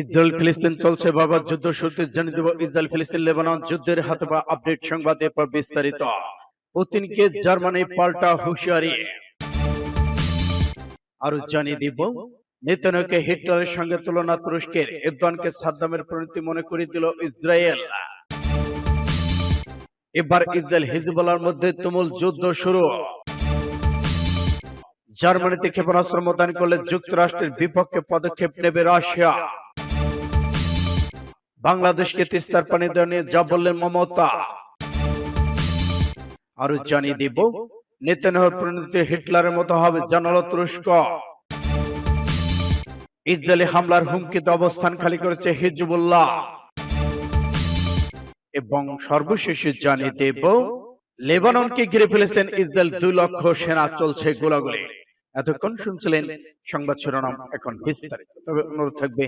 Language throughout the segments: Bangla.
ইসরায়েল ফিলিস্তিন চলছে বাবার যুদ্ধ শুরুতে জানিয়ে দেব ইসরায়েল ফিলিস্তিন লেবানন যুদ্ধের হাতে বা আপডেট সংবাদ এরপর বিস্তারিত। পুতিনকে জার্মানি পাল্টা হুঁশিয়ারি আরও জানিয়ে দিব নেতানিয়াহুকে হিটলারের সঙ্গে তুলনা তুরস্কের এরদোয়ানকে সাদ্দামের পরিণতি মনে করে দিল ইসরায়েল। এবার ইসরায়েল হিজবুল্লাহর মধ্যে তুমুল যুদ্ধ শুরু। জার্মানিতে ক্ষেপণাস্ত্র মোতায়েন করলে যুক্তরাষ্ট্রের বিপক্ষে পদক্ষেপ নেবে রাশিয়া। বাংলাদেশকে তিস্তার পানি দেওয়া নিয়ে যা বললেন মমতা। আরও জানিয়ে দিব নেতানিয়াহুর পরিণতি হিটলারের মতো হবে জানালো তুরস্ক। ইসরায়েলি হামলার হুমকিতে অবস্থান খালি করেছে হিজবুল্লাহ। এবং সর্বশেষ জানিয়ে দেব লেবাননকে ঘিরে ফেলেছেন ইসরায়েল দুই লক্ষ সেনা চলছে গোলাগুলি। এতক্ষণ শুনছিলেন সংবাদ শিরোনাম এখন বিস্তারিত। তবে অনুরোধ থাকবে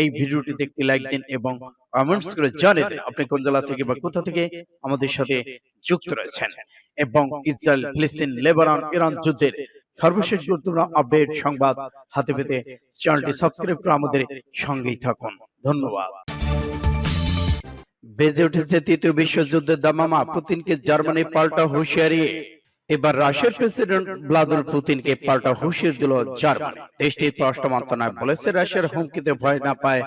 এই ভিডিওটিতে একটি লাইক দিন এবং কমেন্টস করে জানিয়ে দিন আপনি কোন জেলা থেকে বা কোথা থেকে আমাদের সাথে যুক্ত রয়েছেন এবং ইসরায়েল ফিলিস্তিন লেবানন ইরান যুদ্ধের সর্বশেষ গুরুত্বপূর্ণ আপডেট সংবাদ হাতে পেতে চ্যানেলটি সাবস্ক্রাইব করে আমাদের সঙ্গেই থাকুন। ধন্যবাদ। বেজে উঠেছে তৃতীয় বিশ্বযুদ্ধের দামামা পুতিনকে জার্মানি পাল্টা হুঁশিয়ারি। এবার রাশিয়ার প্রেসিডেন্ট ভ্লাদিমির পুতিনকে পাল্টা হুঁশিয়ারি দিল জার্মানি। দেশটির পররাষ্ট্র মন্ত্রণালয় বলেছে রাশিয়ার হুমকিতে ভয় না পায়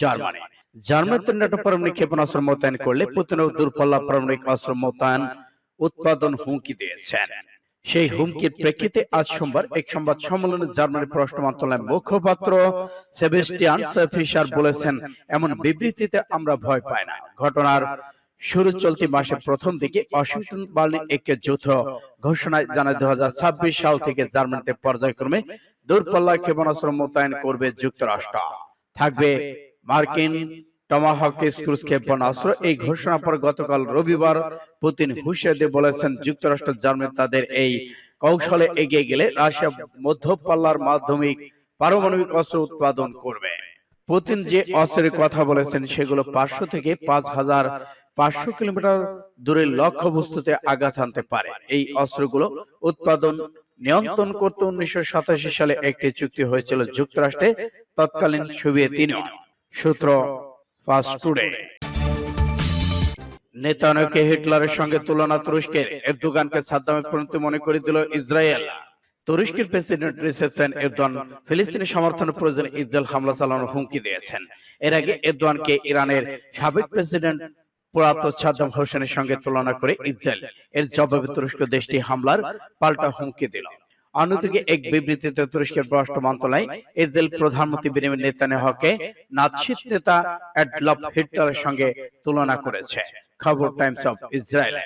জার্মানি। জার্মানিতে ন্যাটো পারমাণবিক ক্ষেপণাস্ত্র মোতায়েন করলে পুতিনও দূরপাল্লা পারমাণবিক অস্ত্র মোতায়েন উৎপাদন হুমকি দিয়েছেন। সেই হুমকির প্রেক্ষিতে আজ সোমবার এক সংবাদ সম্মেলনে জার্মানির পররাষ্ট্র মন্ত্রণালয়ের মুখপাত্র সেবেস্টিয়ান ফিশার বলেছেন, এমন বিবৃতিতে আমরা ভয় পাই না। ঘটনার শুরু চলতি মাসের প্রথম দিকে ওয়াশিংটন বার্লিন একে যৌথ ঘোষণায় জানায় দু সাল থেকে জার্মানিতে পর্যায়ক্রমে দূরপাল্লা ক্ষেপণাস্ত্র মোতায়েন করবে যুক্তরাষ্ট্র। থাকবে মার্কিন টমাহক ক্রুজ ক্ষেপণাস্ত্র। এই ঘোষণার পর গতকাল রবিবার পুতিন হুঁশিয়ারি বলেছেন যুক্তরাষ্ট্র জার্মানি তাদের এই কৌশলে এগিয়ে গেলে রাশিয়া মধ্যপাল্লার মাধ্যমিক পারমাণবিক অস্ত্র উৎপাদন করবে। পুতিন যে অস্ত্রের কথা বলেছেন সেগুলো পাঁচশো থেকে পাঁচ হাজার পাঁচশো কিলোমিটার দূরের লক্ষ্যবস্তুতে আঘাত আনতে পারে। এই অস্ত্রগুলো উৎপাদন নিয়ন্ত্রণ করতে উনিশশো সালে একটি চুক্তি হয়েছিল যুক্তরাষ্ট্রে, তৎকালীন সোভিয়েত ইউনিয়ন। সূত্র ফাস্ট টুডে। নেতানিয়াহুকে হিটলারের সঙ্গে তুলনা তুরস্কের এরদোগানকে সাদ্দামের পরিণতি মনে করে দিল ইসরায়েল। তুরস্কের প্রেসিডেন্ট রিসেপ তাইপ এরদোয়ান ফিলিস্তিনি সমর্থনের প্রয়োজনে ইসরায়েল হামলা চালানোর হুমকি দিয়েছেন। এর আগে এরদোয়ানকে ইরানের সাবেক প্রেসিডেন্ট হোসেনের সঙ্গে তুলনা করে ইসরায়েল এর জবাবে তুরস্ক দেশটি হামলার পাল্টা হুমকি দিল। অন্যদিকে এক বিবৃতিতে তুরস্কের পররাষ্ট্র মন্ত্রণালয় ইসরায়েল প্রধানমন্ত্রী নাৎসিত নেতা অ্যাডলফ হিটলারের সঙ্গে তুলনা করেছে। খবর টাইমস অফ ইসরায়েল।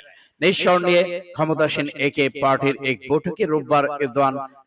ক্ষমতাসীন একে পার্টির এক বৈঠকে রোববার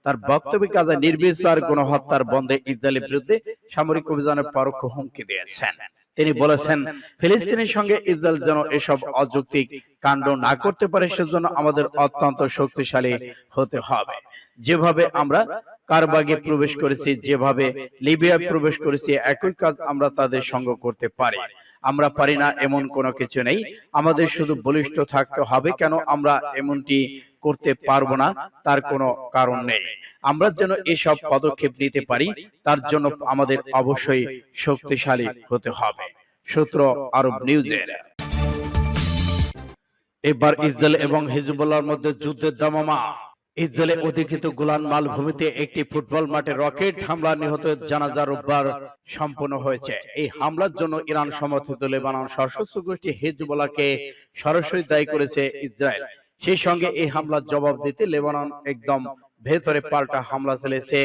তার বক্তব্যে কাজে নির্বিচার গণহত্যার বন্ধে ইসরায়েলের বিরুদ্ধে সামরিক অভিযানের পরোক্ষ হুমকি দিয়েছেন। তিনি বলেছেন ফিলিস্তিনের সঙ্গে ইসরায়েল যেন এসব অযৌক্তিক কাণ্ড না করতে পারে সেজন্য আমাদের অত্যন্ত শক্তিশালী হতে হবে। যেভাবে আমরা কারবাগে প্রবেশ করেছি যেভাবে লিবিয়ায় প্রবেশ করেছি একই কাজ আমরা তাদের সঙ্গ করতে পারি। আমরা পারি না এমন কোনো কিছু নেই। আমাদের শুধু বলিষ্ঠ থাকতে হবে কেন আমরা এমনটি করতে পারব না তার কোনো কারণ নেই। আমরা যেন এসব পদক্ষেপ নিতে পারি তার জন্য আমাদের অবশ্যই শক্তিশালী হতে হবে। সূত্র আরব নিউজের। এবার ইসরায়েল এবং হিজবুল্লাহর মধ্যে যুদ্ধের দামামা। ইসরায়েলে অধিকৃত গোলান মালভূমিতে একটি ফুটবল মাঠে রকেট হামলা নিহত জানাজা রোববার সম্পন্ন হয়েছে। এই হামলার জন্য ইরান সমর্থিত লেবানন সশস্ত্র গোষ্ঠী হিজবুল্লাহকে সরাসরি দায়ী করেছে ইসরায়েল। সেই সঙ্গে এই হামলার জবাব দিতে লেবানন একদম ভেতরে পাল্টা হামলা চালিয়েছে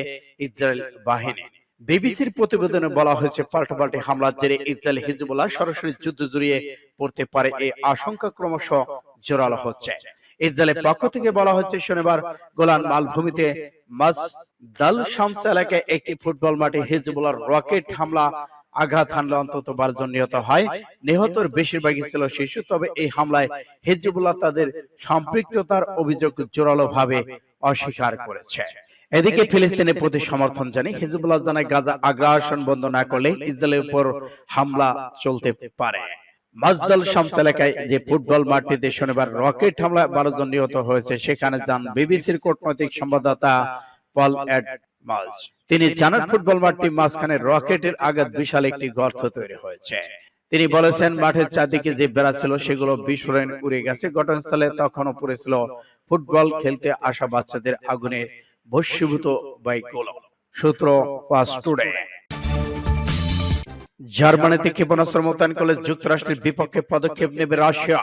ইসরায়েল বাহিনী। বিবিসির প্রতিবেদনে বলা হয়েছে, পাল্টাপাল্টি হামলার জেরে ইসরায়েল হিজবুল্লাহ সরাসরি যুদ্ধ জড়িয়ে পড়তে পারে এই আশঙ্কা ক্রমশ জোরালো হচ্ছে। ইসরায়েলের পক্ষ থেকে বলা হচ্ছে শনিবার গোলান মালভূমিতে মাসদাল শামস এলাকায় একটি ফুটবল মাঠে হিজবুল্লাহর রকেট হামলা আঘাত হানলে অন্তত বারো জন নিহত হয়। নিহতর বেশিরভাগই ছিল শিশু, তবে এই হামলায় হিজবুল্লাহ তাদের সম্পৃক্ততার অভিযোগ জোরালো ভাবে অস্বীকার করেছে। এদিকে ফিলিস্তিনের প্রতি সমর্থন জানিয়ে হিজবুল্লাহ জানায়, গাজা আগ্রাসন বন্ধ না করলে ইসরায়েলের উপর হামলা চলতে পারে। মাজদাল শামস এলাকায় যে ফুটবল মাঠটিতে শনিবার রকেট হামলায় বারো জন নিহত হয়েছে, সেখানে যান বিবিসির কূটনৈতিক সংবাদদাতা পল এড তিনি জানান ফুটবল মাঠটি মাঝখানে রকেটের আঘাত বিশাল একটি গর্ত তৈরি হয়েছে। তিনি বলেছেন মাঠের চারদিকে যে বেড়া ছিল সেগুলো বিস্ফোরণ উড়ে গেছে। ঘটনাস্থলে তখনও পড়েছিল ফুটবল খেলতে আসা বাচ্চাদের আগুনে ভস্মীভূত বাইকগুলো সূত্র পাস টুডে। জার্মানিতে ক্ষেপণাস্ত্র মোতায়েন করলে যুক্তরাষ্ট্রের বিপক্ষে পদক্ষেপ নেবে রাশিয়া।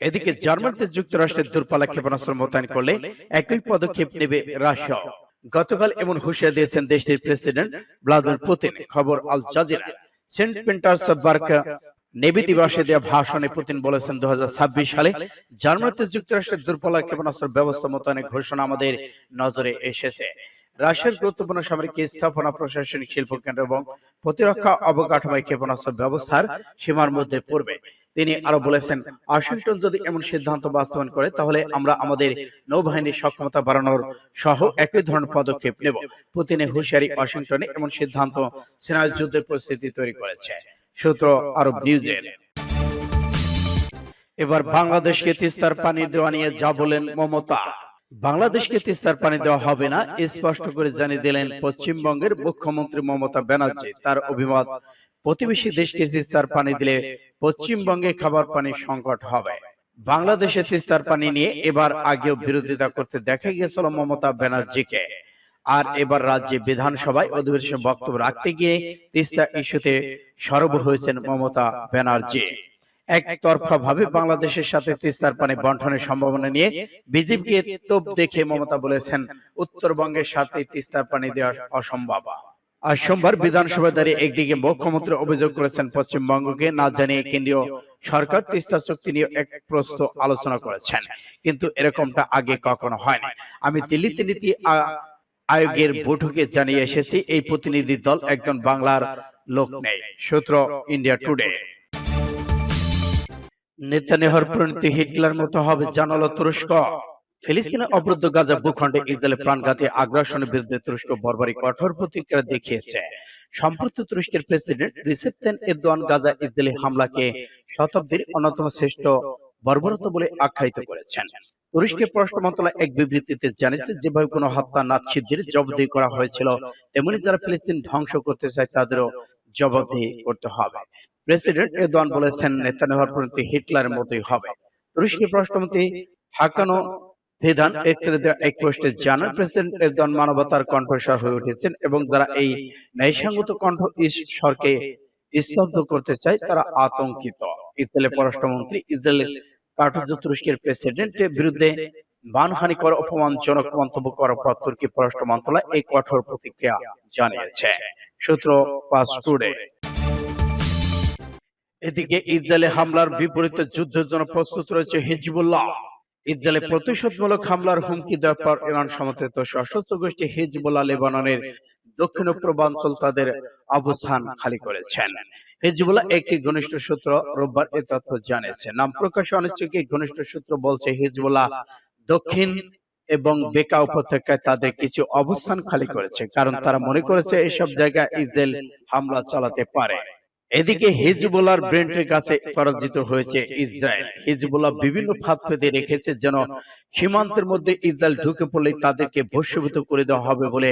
এদিকে জার্মানিতে যুক্তরাষ্ট্রের দূরপাল্লা ক্ষেপণাস্ত্র মোতায়েন করলে একই পদক্ষেপ নেবে রাশিয়া গতকাল এমন হুঁশিয়ার দিয়েছেন দেশটির প্রেসিডেন্ট ভ্লাদিমির পুতিন। খবর Al Jazeera. Saint Petersburg navy দিবসে দেওয়া ভাষণে পুতিন বলেছেন দু সালে জার্মানিতে যুক্তরাষ্ট্রের দূরপাল্লা ক্ষেপণাস্ত্র ব্যবস্থা মোতায়েনের ঘোষণা আমাদের নজরে এসেছে। রাশিয়ার গুরুত্বপূর্ণ সামরিক স্থাপনা প্রশাসনিক শিল্প কেন্দ্র এবং প্রতিরক্ষা অবকাঠামোয় ক্ষেপণাস্ত্র ব্যবস্থার সীমার মধ্যে পড়বে। তিনি আরও বলেছেন ওয়াশিংটন যদি এমন সিদ্ধান্ত বাস্তবায়ন করে, তাহলে আমরা আমাদের নৌবাহিনীর সক্ষমতা বাড়ানোর সহ একই ধরনের পদক্ষেপ নেব। পুতিনের হুঁশিয়ারি ওয়াশিংটনে এমন সিদ্ধান্ত সেনা যুদ্ধের পরিস্থিতি তৈরি করেছে। সূত্র আরব নিউজের। এবার বাংলাদেশকে তিস্তার পানি দেওয়া নিয়ে যা বলেন মমতা। বাংলাদেশকে তিস্তার পানি দেওয়া হবে না স্পষ্ট করে জানিয়ে দিলেন পশ্চিমবঙ্গের মুখ্যমন্ত্রী মমতা ব্যানার্জি। তার অভিমত প্রতিবেশী দেশকে তিস্তার পানি দিলে পশ্চিমবঙ্গে খাবার পানির সংকট হবে। বাংলাদেশে তিস্তার পানি নিয়ে এবার আগেও বিরোধিতা করতে দেখা গিয়েছিল মমতা ব্যানার্জিকে। আর এবার রাজ্যে বিধানসভায় অধিবেশনে বক্তব্য রাখতে গিয়ে তিস্তা ইস্যুতে সরব হয়েছেন মমতা ব্যানার্জি। একতরফা ভাবে বাংলাদেশের সাথে তিস্তার পানি বন্টনের সম্ভাবনা নিয়ে বিজেপিকে তোপ দেখে মমতা বলেছেন, উত্তরবঙ্গের সাথে তিস্তার পানি দেওয়া অসম্ভব। আজ সোমবার বিধানসভায় দাঁড়িয়ে একদিকে মুখ্যমন্ত্রী অভিযোগ করেছেন, পশ্চিমবঙ্গকে না জানিয়ে কেন্দ্রীয় সরকার তিস্তা চুক্তি নিয়ে এক প্রস্ত আলোচনা করেছেন, কিন্তু এরকমটা আগে কখনো হয়নি। আমি দিল্লিতে নীতি আয়োগের বৈঠকে জানিয়ে এসেছি, এই প্রতিনিধি দল একজন বাংলার লোক নেই, সূত্র ইন্ডিয়া টুডে। নেতানিয়াহুর পরিণতি হিটলার মতো হবে জানালো তুরস্ক। ফিলিস্তিনের অবরুদ্ধ গাজা ভূখণ্ডে ইসরায়েলের প্রাণঘাতী আগ্রাসনের বিরুদ্ধে তুরস্ক বর্বরী কঠোর প্রতিক্রিয়া দেখিয়েছে। সম্প্রতি তুরস্কের president Recep Tayyip Erdogan Gaza Israeli হামলাকে শতাব্দীর অন্যতম শ্রেষ্ঠ বর্বরতা বলে আখ্যায়িত করেছেন। তুরস্কের পররাষ্ট্র মন্ত্রণালয় এক বিবৃতিতে জানিয়েছে যেভাবে কোনো হত্যা নাৎসিদের জবাবদিহি করা হয়েছিল তেমনি যারা ফিলিস্তিন ধ্বংস করতে চায় তাদেরও জবাবদিহি করতে হবে। প্রেসিডেন্ট এরদোয়ান বলেছেন নেতানিয়াহুর পরিণতি হিটলারের মতোই হবে। তুরস্কের পররাষ্ট্রমন্ত্রী হাকানো ভেদান এক্সরে দেওয়া এক পোস্টে জানান প্রেসিডেন্ট এরদোয়ান মানবতার কণ্ঠস্বর হয়ে উঠেছেন এবং যারা এই ন্যায়সঙ্গত কণ্ঠ ঈশ্বরকে স্তব্ধ করতে চায় তারা আতঙ্কিত। ইসরায়েলের পররাষ্ট্রমন্ত্রী ইসরায়েলের কার্টুজ তুরস্কের প্রেসিডেন্টের বিরুদ্ধে মানহানিকর অপমানজনক মন্তব্য করার পর তুর্কি পররাষ্ট্র মন্ত্রণালয় এই কঠোর প্রতিক্রিয়া জানিয়েছে। সূত্র পাস টুডে। এদিকে ইসরায়েলে হামলার বিপরীতে যুদ্ধের জন্য প্রস্তুত রয়েছে হিজবুল্লাহ। ইসরায়েলে প্রতিশোধমূলক হামলার হুমকি দেওয়ার পর ইরান সমর্থিত সশস্ত্র গোষ্ঠী হিজবুল্লাহ লেবাননের দক্ষিণ পূর্বাঞ্চল তাদের অবস্থান খালি করেছেন। হিজবুল্লাহ একটি ঘনিষ্ঠ সূত্র, রোববার এ তথ্য জানিয়েছে। নাম প্রকাশে অনিচ্ছুক ঘনিষ্ঠ সূত্র বলছে, হিজবুল্লাহ দক্ষিণ এবং বেকা উপত্যকায় তাদের কিছু অবস্থান খালি করেছে। কারণ তারা মনে করেছে এসব জায়গায় ইসরায়েল হামলা চালাতে পারে। এদিকে হিজবুল্লাহর ব্রেন্টের কাছে পরাজিত হয়েছে ইসরায়েল। হিজবুল্লাহ বিভিন্ন ফাঁদ পেতে রেখেছে যেন সীমান্তের মধ্যে ইসরায়েল ঢুকে পড়লে তাদেরকে ভস্মীভূত করে দেওয়া হবে বলে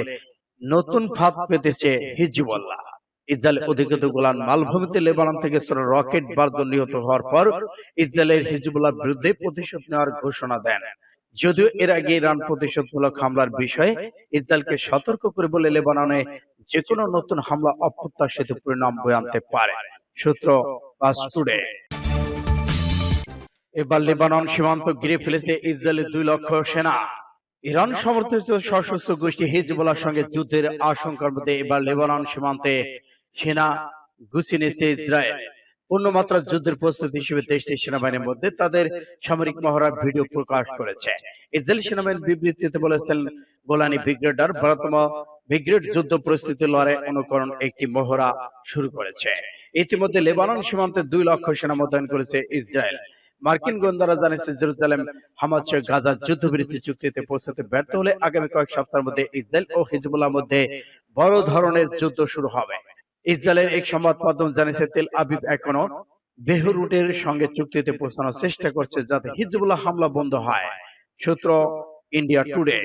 নতুন ফাঁদ পেতেছে হিজবুল্লাহ। ইসরায়েল অধিকৃত গোলান মালভূমিতে থেকে রকেট নিহত হওয়ার পর ইসরায়েলের হিজবুল্লাহ বিরুদ্ধে প্রতিশোধ নেওয়ার ঘোষণা দেন। যদিও এর আগে ইরান প্রতিশোধমূলক হামলার বিষয়ে ইসরায়েলকে সতর্ক করে বলে লেবাননে যে কোনো নতুন হামলা অপ্রত্যাশিত পরিণাম বয়ে আনতে পারে। সূত্র টুডে। এবার লেবানন সীমান্ত ঘিরে ফেলেছে ইসরায়েলের দুই লক্ষ সেনা। ইরান সমর্থিত সশস্ত্র গোষ্ঠী হিজবুল্লাহর সঙ্গে যুদ্ধের আশঙ্কার মধ্যে এবার লেবানন সীমান্তে সেনা গুছিয়ে নিয়েছে ইসরায়েল। পূর্ণমাত্রা যুদ্ধের প্রস্তুতি হিসেবে দেশটির সেনাবাহিনীর মধ্যে তাদের সামরিক মহড়ার ভিডিও প্রকাশ করেছে। ইসরায়েল সেনাবাহিনীর বিবৃতিতে বলেছেন, গোলানি ব্রিগেডার বৃহত্তম ব্রিগেড যুদ্ধ প্রস্তুতি লড়াই অনুকরণ একটি মহড়া শুরু করেছে। ইতিমধ্যে লেবানন সীমান্তে দুই লক্ষ সেনা মোতায়েন করেছে ইসরায়েল। মার্কিন গোয়েন্দারা জানিয়েছে, জেরুজালেম শেখ গাজার যুদ্ধবিরতি চুক্তিতে পৌঁছাতে ব্যর্থ হলে আগামী কয়েক সপ্তাহের মধ্যে ইসরায়েল ও হিজবুল্লাহর মধ্যে বড় ধরনের যুদ্ধ শুরু হবে। ইসরায়েলের এক সংবাদ মাধ্যম জানিয়েছে তেল আবিব এখনও বেহরুটের সঙ্গে চুক্তিতে পৌঁছানোর চেষ্টা করছে যাতে হিজবুল্লাহ হামলা বন্ধ হয়। সূত্র ইন্ডিয়া টুডে